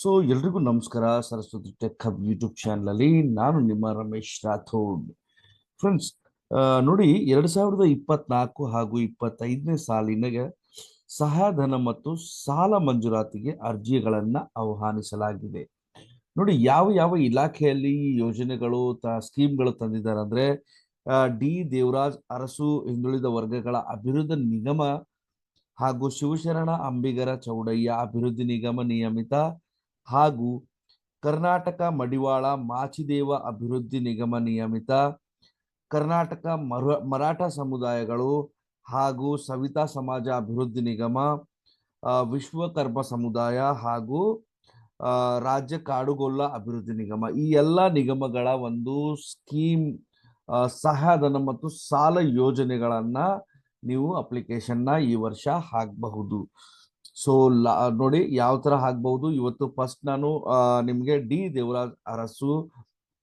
So ಎಲ್ರಿಗೂ ನಮಸ್ಕಾರ. Saraswati Tech Hub YouTube channel ಅಲ್ಲಿ ನಾನು ನಿಮ್ಮ ರಮೇಶ್ ರಾಥೋಡ್. ಫ್ರೆಂಡ್ಸ್ ನೋಡಿ, ಎರಡ್ ಸಾವಿರದ ಇಪ್ಪತ್ನಾಲ್ಕು ಹಾಗೂ ಇಪ್ಪತ್ತೈದನೇ ಸಾಲಿನ ಸಹಾಯಧನ ಮತ್ತು ಸಾಲ ಮಂಜೂರಾತಿಗೆ ಅರ್ಜಿಗಳನ್ನ ಆಹ್ವಾನಿಸಲಾಗಿದೆ. ನೋಡಿ, ಯಾವ ಯಾವ ಇಲಾಖೆಯಲ್ಲಿ ಯೋಜನೆಗಳು ತ, ಸ್ಕೀಮ್ಗಳು ತಂದಿದ್ದಾರೆ ಅಂದ್ರೆ ಡಿ ದೇವರಾಜ್ ಅರಸು ಹಿಂದುಳಿದ ವರ್ಗಗಳ ಅಭಿವೃದ್ಧಿ ನಿಗಮ ಹಾಗೂ ಶಿವಶರಣ ಅಂಬಿಗರ ಚೌಡಯ್ಯ ಅಭಿವೃದ್ಧಿ ನಿಗಮ ನಿಯಮಿತ ಹಾಗೂ ಕರ್ನಾಟಕ ಮಡಿವಾಳ ಮಾಚಿದೇವ ಅಭಿವೃದ್ಧಿ ನಿಗಮ ನಿಯಮಿತ ಕರ್ನಾಟಕ ಮರ, ಮರಾಠ ಸಮುದಾಯಗಳು ಹಾಗೂ ಸವಿತಾ ಸಮಾಜ ಅಭಿವೃದ್ಧಿ ನಿಗಮ ವಿಶ್ವಕರ್ಮ ಸಮುದಾಯ ಹಾಗೂ ರಾಜ್ಯ ಕಾಡುಗೊಲ್ಲ ಅಭಿವೃದ್ಧಿ ನಿಗಮ. ಈ ಎಲ್ಲ ನಿಗಮಗಳ ಒಂದು ಸ್ಕೀಮ್ ಸಹಾಯಧನ ಮತ್ತು ಸಾಲ ಯೋಜನೆಗಳನ್ನು ನೀವು ಅಪ್ಲಿಕೇಶನ್ನ ಈ ವರ್ಷ ಹಾಕಬಹುದು. ಸೊ ನೋಡಿ ಯಾವ ತರ ಹಾಕ್ಬಹುದು ಇವತ್ತು ಫಸ್ಟ್ ನಾನು ನಿಮ್ಗೆ ಡಿ. ದೇವರಾಜ್ ಅರಸು,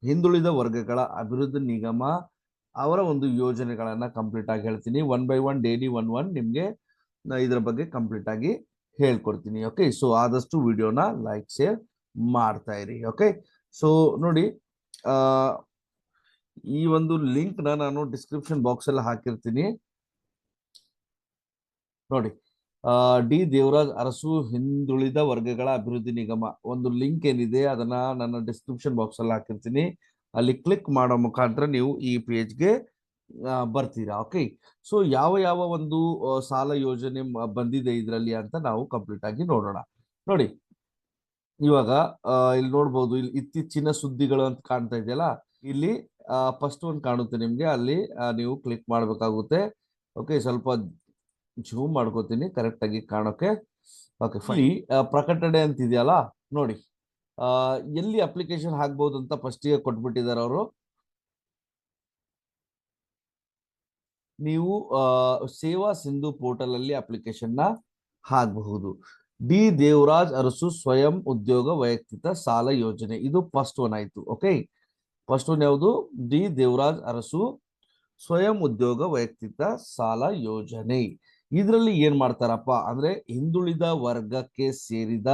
ಹಿಂದುಳಿದ ವರ್ಗಗಳ ಅಭಿವೃದ್ಧಿ ನಿಗಮ ಅವರ ಒಂದು ಯೋಜನೆಗಳನ್ನ ಕಂಪ್ಲೀಟ್ ಆಗಿ ಹೇಳ್ತೀನಿ. One by one daily one one ನಿಮ್ಗೆ ಇದ್ರ ಬಗ್ಗೆ ಕಂಪ್ಲೀಟ್ ಆಗಿ ಹೇಳ್ಕೊಡ್ತೀನಿ ಓಕೆ ಸೊ ಆದಷ್ಟು ವಿಡಿಯೋನ ಲೈಕ್ ಶೇರ್ ಮಾಡ್ತಾ ಇರಿ ಓಕೆ ಸೊ ನೋಡಿ ಈ ಒಂದು ಲಿಂಕ್ ನಾನು ಡಿಸ್ಕ್ರಿಪ್ಷನ್ ಬಾಕ್ಸ್ ಅಲ್ಲಿ ಹಾಕಿರ್ತೀನಿ. ನೋಡಿ ಡಿ. ದೇವರಾಜ್ ಅರಸು ಹಿಂದುಳಿದ ವರ್ಗಗಳ ಅಭಿವೃದ್ಧಿ ನಿಗಮ. ಒಂದು ಲಿಂಕ್ ಏನಿದೆ ಅದನ್ನ ನನ್ನ ಡಿಸ್ಕ್ರಿಪ್ಷನ್ ಬಾಕ್ಸ್ ಅಲ್ಲಿ ಹಾಕಿರ್ತೀನಿ. ಅಲ್ಲಿ ಕ್ಲಿಕ್ ಮಾಡೋ ಮುಖಾಂತರ ನೀವು ಈ ಪೇಜ್ಗೆ ಬರ್ತೀರಾ, ಓಕೆ? ಸೊ, ಯಾವ ಯಾವ ಒಂದು ಸಾಲ ಯೋಜನೆ ಬಂದಿದೆ ಇದರಲ್ಲಿ ಅಂತ ನಾವು ಕಂಪ್ಲೀಟ್ ಆಗಿ ನೋಡೋಣ. ನೋಡಿ, ಇವಾಗ ಇಲ್ಲಿ ನೋಡ್ಬೋದು, ಇಲ್ಲಿ ಇತ್ತೀಚಿನ ಸುದ್ದಿಗಳು ಅಂತ ಕಾಣ್ತಾ ಇದೆಯಲ್ಲ? ಇಲ್ಲಿ ಫಸ್ಟ್ ಒಂದು ಕಾಣುತ್ತೆ ನಿಮ್ಗೆ. ಅಲ್ಲಿ ನೀವು ಕ್ಲಿಕ್ ಮಾಡ್ಬೇಕಾಗುತ್ತೆ. ಓಕೆ, ಸ್ವಲ್ಪ ಜೂಮ್ ಮಾಡ್ಕೋತೀನಿ ಕರೆಕ್ಟ್ ಆಗಿ ಕಾಣೋಕೆ. ಓಕೆ ಫೈ ಪ್ರಕಟಣೆ ಅಂತಿದೆಯಲ್ಲ? ನೋಡಿ. ಎಲ್ಲಿ ಅಪ್ಲಿಕೇಶನ್ ಹಾಕ್ಬಹುದು ಅಂತ ಫಸ್ಟಿಗೆ ಕೊಟ್ಬಿಟ್ಟಿದ್ದಾರೆ ಅವರು? ನೀವು ಸೇವಾ ಸಿಂಧು ಪೋರ್ಟಲ್ ಅಲ್ಲಿ ಅಪ್ಲಿಕೇಶನ್ನ ಹಾಕಬಹುದು. ಡಿ. ದೇವರಾಜ್ ಅರಸು ಸ್ವಯಂ ಉದ್ಯೋಗ ವೈಯಕ್ತಿಕ ಸಾಲ ಯೋಜನೆ. ಇದು ಫಸ್ಟ್ ಒನ್ ಆಯ್ತು ಓಕೆ ಫಸ್ಟ್ ಒನ್ ಯಾವುದು? ಡಿ. ದೇವರಾಜ್ ಅರಸು ಸ್ವಯಂ ಉದ್ಯೋಗ ವೈಯಕ್ತಿಕ ಸಾಲ ಯೋಜನೆ. ಇದರಲ್ಲಿ ಏನ್ ಮಾಡ್ತಾರಪ್ಪ ಅಂದ್ರೆ ಹಿಂದುಳಿದ ವರ್ಗಕ್ಕೆ ಸೇರಿದ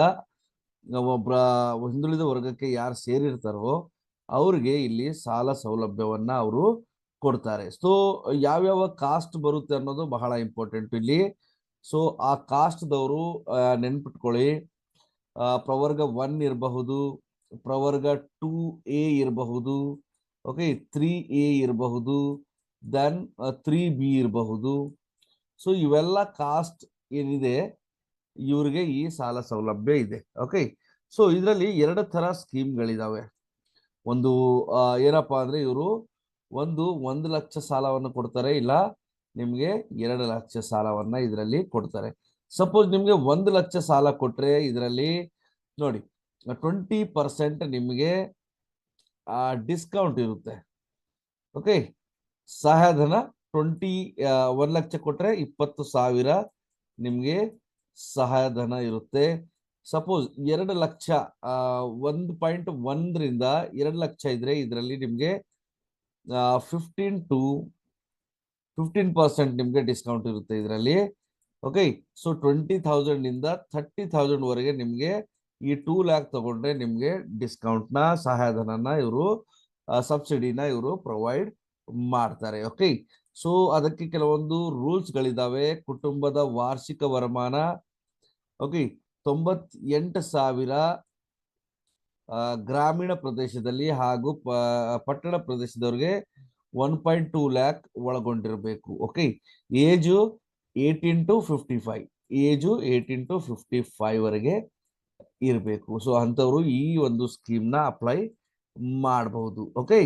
ಒಬ್ಬ ಹಿಂದುಳಿದ ವರ್ಗಕ್ಕೆ ಯಾರು ಸೇರಿರ್ತಾರೋ ಅವ್ರಿಗೆ ಇಲ್ಲಿ ಸಾಲ ಸೌಲಭ್ಯವನ್ನ ಅವರು ಕೊಡ್ತಾರೆ. ಸೊ ಯಾವ್ಯಾವ ಕಾಸ್ಟ್ ಬರುತ್ತೆ ಅನ್ನೋದು ಬಹಳ ಇಂಪಾರ್ಟೆಂಟ್ ಇಲ್ಲಿ. ಸೊ ಆ ಕಾಸ್ಟ್ದವರು ನೆನ್ಪಿಟ್ಕೊಳ್ಳಿ. ಪ್ರವರ್ಗ ಒನ್ ಇರಬಹುದು, ಪ್ರವರ್ಗ ಟೂ ಎ ಇರಬಹುದು ಓಕೆ ತ್ರೀ ಎ ಇರಬಹುದು ದೆನ್ ತ್ರೀ ಬಿ ಇರಬಹುದು. ಸೊ ಇವೆಲ್ಲ ಕಾಸ್ಟ್ ಏನಿದೆ, ಇವರಿಗೆ ಈ ಸಾಲ ಸೌಲಭ್ಯ ಇದೆ ಓಕೆ ಸೊ ಇದರಲ್ಲಿ ಎರಡು ತರ ಸ್ಕೀಮ್ಗಳಿದಾವೆ. ಒಂದು ಏನಪ್ಪಾ ಅಂದ್ರೆ ಇವರು ಒಂದು ಒಂದು ಲಕ್ಷ ಸಾಲವನ್ನು ಕೊಡ್ತಾರೆ, ಇಲ್ಲ ನಿಮ್ಗೆ ಎರಡು ಲಕ್ಷ ಸಾಲವನ್ನ ಇದರಲ್ಲಿ ಕೊಡ್ತಾರೆ. ಸಪೋಸ್ ನಿಮ್ಗೆ ಒಂದು ಲಕ್ಷ ಸಾಲ ಕೊಟ್ರೆ ಇದರಲ್ಲಿ ನೋಡಿ ಟ್ವೆಂಟಿ ಪರ್ಸೆಂಟ್ ನಿಮಗೆ ಡಿಸ್ಕೌಂಟ್ ಇರುತ್ತೆ ಓಕೆ ಸಹಾಯಧನ ಟ್ವೆಂಟಿ ಒಂದ್ ಲಕ್ಷ ಕೊಟ್ರೆ ಇಪ್ಪತ್ತು ಸಾವಿರ ನಿಮಗೆ ಸಹಾಯಧನ ಇರುತ್ತೆ. ಸಪೋಸ್ ಎರಡು ಲಕ್ಷ ಒಂದು ಪಾಯಿಂಟ್ ಒಂದರಿಂದ ಎರಡು ಲಕ್ಷ ಇದ್ರೆ ಇದರಲ್ಲಿ ನಿಮಗೆ ಫಿಫ್ಟೀನ್ ಟು ಫಿಫ್ಟೀನ್ ಪರ್ಸೆಂಟ್ ನಿಮಗೆ ಡಿಸ್ಕೌಂಟ್ ಇರುತ್ತೆ ಇದರಲ್ಲಿ. ಓಕೆ ಸೊ ಟ್ವೆಂಟಿ ಥೌಸಂಡ್ ಇಂದ ಥರ್ಟಿ ಥೌಸಂಡ್ ವರೆಗೆ ನಿಮ್ಗೆ ಈ ಟೂ ಲ್ಯಾಕ್ ತಗೊಂಡ್ರೆ ನಿಮಗೆ ಡಿಸ್ಕೌಂಟ್ನ ಸಹಾಯಧನನ ಇವರು ಸಬ್ಸಿಡಿನ ಇವರು ಪ್ರೊವೈಡ್ ಮಾಡ್ತಾರೆ. ಓಕೆ ಸೊ ಅದಕ್ಕೆ ಕೆಲವೊಂದು ರೂಲ್ಸ್ ಗಳಿದಾವೆ. ಕುಟುಂಬದ ವಾರ್ಷಿಕ ವರಮಾನ. ಓಕೆ ತೊಂಬತ್ ಎಂಟು ಸಾವಿರ ಗ್ರಾಮೀಣ ಪ್ರದೇಶದಲ್ಲಿ ಹಾಗೂ ಪಟ್ಟಣ ಪ್ರದೇಶದವ್ರಿಗೆ ಒನ್ ಪಾಯಿಂಟ್ ಟೂ ಲ್ಯಾಕ್ ಒಳಗೊಂಡಿರಬೇಕು. Okay age eighteen to fifty five age eighteen to fifty five ವರೆಗೆ ಇರಬೇಕು. ಸೊ ಅಂಥವ್ರು ಈ ಒಂದು ಸ್ಕೀಮ್ನ ಅಪ್ಲೈ ಮಾಡಬಹುದು. ಓಕೆ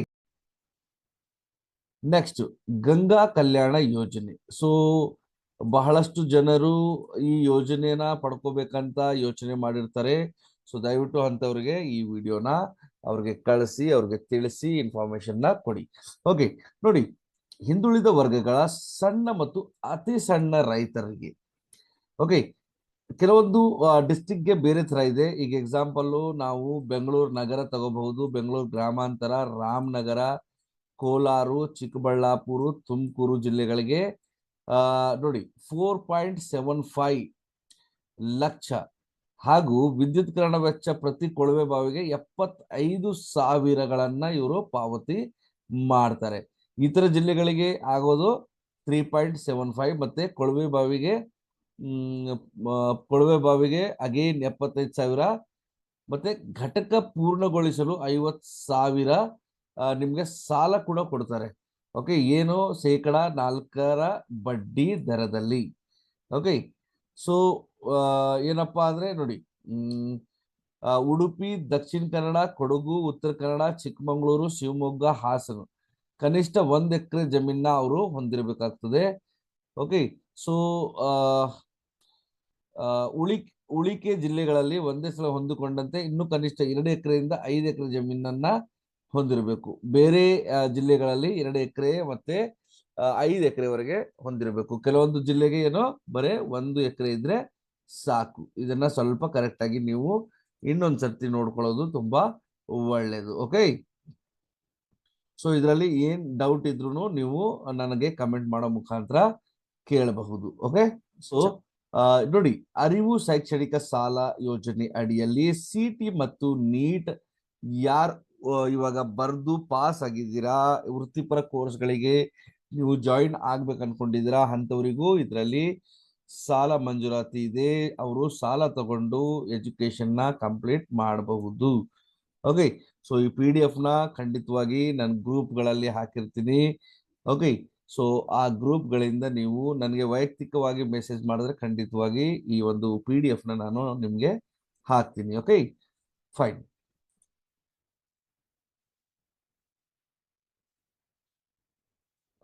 ನೆಕ್ಸ್ಟ್ ಗಂಗಾ ಕಲ್ಯಾಣ ಯೋಜನೆ. ಸೊ ಬಹಳಷ್ಟು ಜನರು ಈ ಯೋಜನೆನ ಪಡ್ಕೋಬೇಕಂತ ಯೋಚನೆ ಮಾಡಿರ್ತಾರೆ. ಸೊ ದಯವಿಟ್ಟು ಅಂತವ್ರಿಗೆ ಈ ವಿಡಿಯೋನ ಅವ್ರಿಗೆ ಕಳಿಸಿ, ಅವ್ರಿಗೆ ತಿಳಿಸಿ ಇನ್ಫಾರ್ಮೇಶನ್ನ ಕೊಡಿ. ಓಕೆ ನೋಡಿ, ಹಿಂದುಳಿದ ವರ್ಗಗಳ ಸಣ್ಣ ಮತ್ತು ಅತಿ ಸಣ್ಣ ರೈತರಿಗೆ. ಓಕೆ ಕೆಲವೊಂದು ಡಿಸ್ಟಿಕ್ಗೆ ಬೇರೆ ತರ ಇದೆ. ಈಗ ಎಕ್ಸಾಂಪಲ್ಲು ನಾವು ಬೆಂಗಳೂರು ನಗರ ತಗೋಬಹುದು. ಬೆಂಗಳೂರು ಗ್ರಾಮಾಂತರ, ರಾಮನಗರ ಕೋಲಾರು, ಚಿಕ್ಕಬಳ್ಳಾಪುರ, ತುಮಕೂರು ಜಿಲ್ಲೆಗಳಿಗೆ ನೋಡಿ four point seven five lakh ಹಾಗೂ ವಿದ್ಯುತ್ಕರಣ ವೆಚ್ಚ ಪ್ರತಿ ಕೊಳವೆ ಬಾವಿಗೆ ಎಪ್ಪತ್ತೈದು ಸಾವಿರಗಳನ್ನ ಇವರು ಪಾವತಿ ಮಾಡ್ತಾರೆ. ಇತರ ಜಿಲ್ಲೆಗಳಿಗೆ ಆಗೋದು ತ್ರೀ ಪಾಯಿಂಟ್ ಸೆವೆನ್ ಫೈವ್ ಮತ್ತೆ ಕೊಳವೆ ಬಾವಿಗೆ ಕೊಳವೆ ಬಾವಿಗೆ ಅಗೇನ್ ಎಪ್ಪತ್ತೈದು ಸಾವಿರ ಮತ್ತೆ ಘಟಕ ಪೂರ್ಣಗೊಳಿಸಲು ಐವತ್ತು ಸಾವಿರ ನಿಮ್ಗೆ ಸಾಲ ಕೂಡ ಕೊಡ್ತಾರೆ. ಓಕೆ, ಏನು ಶೇಕಡ ನಾಲ್ಕರ ಬಡ್ಡಿ ದರದಲ್ಲಿ. ಓಕೆ, ಸೊ ಏನಪ್ಪಾ ಅಂದ್ರೆ ನೋಡಿ ಉಡುಪಿ, ದಕ್ಷಿಣ ಕನ್ನಡ, ಕೊಡಗು, ಉತ್ತರ ಕನ್ನಡ, ಚಿಕ್ಕಮಗಳೂರು, ಶಿವಮೊಗ್ಗ, ಹಾಸನ. ಕನಿಷ್ಠ ಒಂದ್ ಎಕರೆ ಜಮೀನ ಅವರು ಹೊಂದಿರಬೇಕಾಗ್ತದೆ. ಓಕೆ, ಸೊ ಉಳಿ, ಉಳಿಕೆ ಜಿಲ್ಲೆಗಳಲ್ಲಿ ಒಂದೇ ಸಲ ಹೊಂದಿಕೊಂಡಂತೆ ಇನ್ನು ಕನಿಷ್ಠ ಎರಡು ಎಕರೆಯಿಂದ ಐದು ಎಕರೆ ಜಮೀನನ್ನ ಹೊಂದಿರಬೇಕು. ಬೇರೆ ಜಿಲ್ಲೆಗಳಲ್ಲಿ ಎರಡು ಎಕರೆ ಮತ್ತೆ ಐದು ಎಕರೆವರೆಗೆ ಹೊಂದಿರಬೇಕು. ಕೆಲವೊಂದು ಜಿಲ್ಲೆಗೆ ಏನೋ ಬರೇ ಒಂದು ಎಕರೆ ಇದ್ರೆ ಸಾಕು. ಇದನ್ನ ಸ್ವಲ್ಪ ಕರೆಕ್ಟ್ ಆಗಿ ನೀವು ಇನ್ನೊಂದ್ ಸರ್ತಿ ನೋಡ್ಕೊಳ್ಳೋದು ತುಂಬಾ ಒಳ್ಳೇದು. ಓಕೆ ಸೊ ಇದರಲ್ಲಿ ಏನ್ ಡೌಟ್ ಇದ್ರು ನೀವು ನನಗೆ ಕಮೆಂಟ್ ಮಾಡೋ ಮುಖಾಂತರ ಕೇಳಬಹುದು. ಓಕೆ ಸೊ ನೋಡಿ ಅರಿವು ಶೈಕ್ಷಣಿಕ ಸಾಲ ಯೋಜನೆ ಅಡಿಯಲ್ಲಿ ಸಿಟಿ ಮತ್ತು ನೀಟ್ ಯಾರ್ ಇವಾಗ ಬರೆದು ಪಾಸ್ ಆಗಿದ್ದೀರಾ? ವೃತ್ತಿಪರ ಕೋರ್ಸ್ಗಳಿಗೆ ನೀವು ಜಾಯಿನ್ ಆಗ್ಬೇಕು ಅನ್ಕೊಂಡಿದ್ದೀರಾ ಅಂತವರಿಗೂ ಇದರಲ್ಲಿ ಸಾಲ ಮಂಜೂರಾತಿ ಇದೆ. ಅವರು ಸಾಲ ತಗೊಂಡು ಎಜುಕೇಶನ್ನ ಕಂಪ್ಲೀಟ್ ಮಾಡಬಹುದು. ಓಕೆ, ಸೊ ಈ ಪಿ ಡಿ ಎಫ್ನ ಖಂಡಿತವಾಗಿ ನನ್ನ ಗ್ರೂಪ್ಗಳಲ್ಲಿ ಹಾಕಿರ್ತೀನಿ. ಓಕೆ, ಸೊ ಆ ಗ್ರೂಪ್ಗಳಿಂದ ನೀವು ನನಗೆ ವೈಯಕ್ತಿಕವಾಗಿ ಮೆಸೇಜ್ ಮಾಡಿದ್ರೆ ಖಂಡಿತವಾಗಿ ಈ ಒಂದು ಪಿ ಡಿ ಎಫ್ನ ನಾನು ನಿಮಗೆ ಹಾಕ್ತೀನಿ. Okay, fine.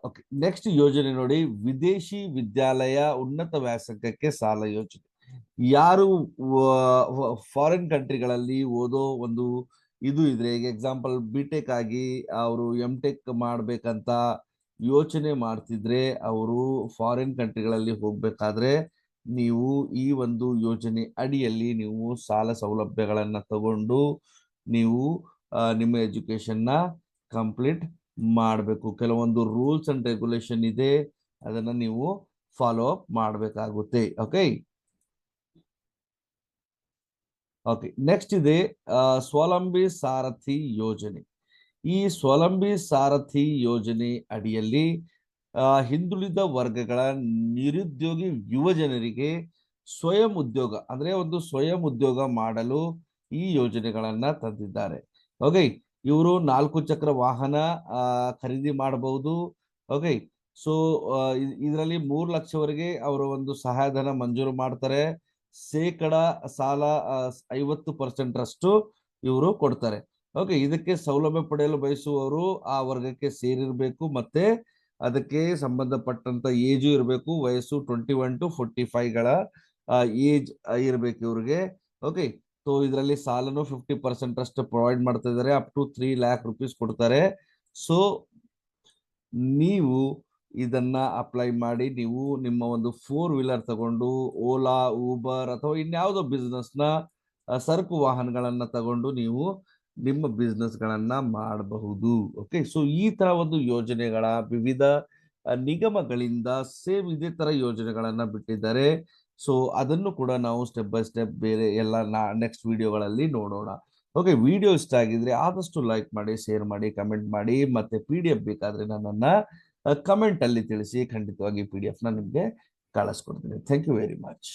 ಓಕೆ ನೆಕ್ಸ್ಟ್ ಯೋಜನೆ ನೋಡಿ, ವಿದೇಶಿ ವಿದ್ಯಾಲಯ ಉನ್ನತ ವ್ಯಾಸಂಗಕ್ಕೆ ಸಾಲ ಯೋಜನೆ. ಯಾರು ಫಾರಿನ್ ಕಂಟ್ರಿಗಳಲ್ಲಿ ಓದೋ ಒಂದು ಇದು ಇದ್ರೆ, ಈಗ ಎಕ್ಸಾಂಪಲ್ ಬಿ ಟೆಕ್ ಆಗಿ ಅವರು ಎಂ ಟೆಕ್ ಮಾಡ್ಬೇಕಂತ ಯೋಚನೆ ಮಾಡ್ತಿದ್ರೆ, ಅವರು ಫಾರಿನ್ ಕಂಟ್ರಿಗಳಲ್ಲಿ ಹೋಗ್ಬೇಕಾದ್ರೆ ನೀವು ಈ ಒಂದು ಯೋಜನೆ ಅಡಿಯಲ್ಲಿ ನೀವು ಸಾಲ ಸೌಲಭ್ಯಗಳನ್ನ ತಗೊಂಡು ನೀವು ನಿಮ್ಮ ಎಜುಕೇಶನ್ನ ಕಂಪ್ಲೀಟ್ ಮಾಡಬೇಕು. ಕೆಲವೊಂದು ರೂಲ್ಸ್ ಅಂಡ್ ರೆಗ್ಯುಲೇಷನ್ ಇದೆ. ಅದನ್ನ ನೀವು ಫಾಲೋ ಅಪ್ ಮಾಡಬೇಕಾಗುತ್ತೆ. ಓಕೆ ಓಕೆ ನೆಕ್ಸ್ಟ್ ಇದೆ ಸ್ವಾವಲಂಬಿ ಸಾರಥಿ ಯೋಜನೆ. ಈ ಸ್ವಾವಲಂಬಿ ಸಾರಥಿ ಯೋಜನೆ ಅಡಿಯಲ್ಲಿ ಹಿಂದುಳಿದ ವರ್ಗಗಳ ನಿರುದ್ಯೋಗಿ ಯುವ ಜನರಿಗೆ ಸ್ವಯಂ ಉದ್ಯೋಗ, ಅಂದ್ರೆ ಒಂದು ಸ್ವಯಂ ಉದ್ಯೋಗ ಮಾಡಲು ಈ ಯೋಜನೆಗಳನ್ನ ತಂದಿದ್ದಾರೆ. ಓಕೆ ಇವರು ನಾಲ್ಕು ಚಕ್ರ ವಾಹನ ಖರೀದಿ ಮಾಡಬಹುದು. ಓಕೆ ಸೊ ಇದರಲ್ಲಿ ಮೂರು ಲಕ್ಷವರೆಗೆ ಅವರು ಒಂದು ಸಹಾಯಧನ ಮಂಜೂರು ಮಾಡ್ತಾರೆ. ಶೇಕಡ ಸಾಲ ಐವತ್ತು ಪರ್ಸೆಂಟ್ ರಷ್ಟು ಇವರು ಕೊಡ್ತಾರೆ. ಓಕೆ ಇದಕ್ಕೆ ಸೌಲಭ್ಯ ಪಡೆಯಲು ಬಯಸುವವರು ಆ ವರ್ಗಕ್ಕೆ ಸೇರಿರಬೇಕು ಮತ್ತೆ ಅದಕ್ಕೆ ಸಂಬಂಧಪಟ್ಟಂತ ಏಜು ಇರಬೇಕು, ವಯಸ್ಸು ಟ್ವೆಂಟಿ ಒನ್ ಟು ಫೋರ್ಟಿ ಫೈವ್ಗಳ ಏಜ್ ಇರಬೇಕು ಇವ್ರಿಗೆ. ಓಕೆ ಸೊ ಇದರಲ್ಲಿ ಸಾಲನು ಫಿಫ್ಟಿ ಪರ್ಸೆಂಟ್ ಅಷ್ಟು ಪ್ರೊವೈಡ್ ಮಾಡ್ತಾ ಇದ್ದಾರೆ up to three lakh rupees ಕೊಡ್ತಾರೆ. ಸೊ ನೀವು ಇದನ್ನ ಅಪ್ಲೈ ಮಾಡಿ, ನೀವು ನಿಮ್ಮ ಒಂದು ಫೋರ್ ವೀಲರ್ ತಗೊಂಡು ಓಲಾ ಊಬರ್ ಅಥವಾ ಇನ್ಯಾವುದೋ ಬಿಸ್ನೆಸ್ನ ಸರಕು ವಾಹನಗಳನ್ನ ತಗೊಂಡು ನೀವು ನಿಮ್ಮ business ಗಳನ್ನ ಮಾಡಬಹುದು. ಓಕೆ ಸೊ ಈ ತರ ಒಂದು ಯೋಜನೆಗಳ ವಿವಿಧ ನಿಗಮಗಳಿಂದ ಸೇಮ್ ಇದೇ ತರ ಯೋಜನೆಗಳನ್ನ ಬಿಟ್ಟಿದ್ದಾರೆ. ಸೊ ಅದನ್ನು ಕೂಡ ನಾವು ಸ್ಟೆಪ್ ಬೈ ಸ್ಟೆಪ್ ಬೇರೆ ಎಲ್ಲ ನೆಕ್ಸ್ಟ್ ವಿಡಿಯೋಗಳಲ್ಲಿ ನೋಡೋಣ. ಓಕೆ ವಿಡಿಯೋ ಇಷ್ಟ ಆಗಿದ್ರೆ ಆದಷ್ಟು ಲೈಕ್ ಮಾಡಿ ಶೇರ್ ಮಾಡಿ ಕಮೆಂಟ್ ಮಾಡಿ, ಮತ್ತೆ ಪಿ ಡಿ ಎಫ್ ಬೇಕಾದ್ರೆ ನನ್ನನ್ನು ಕಮೆಂಟ್ ಅಲ್ಲಿ ತಿಳಿಸಿ ಖಂಡಿತವಾಗಿ ಪಿ ಡಿ ಎಫ್ನ ನಿಮ್ಗೆ ಕಳಿಸ್ಕೊಡ್ತೀನಿ. Thank you very much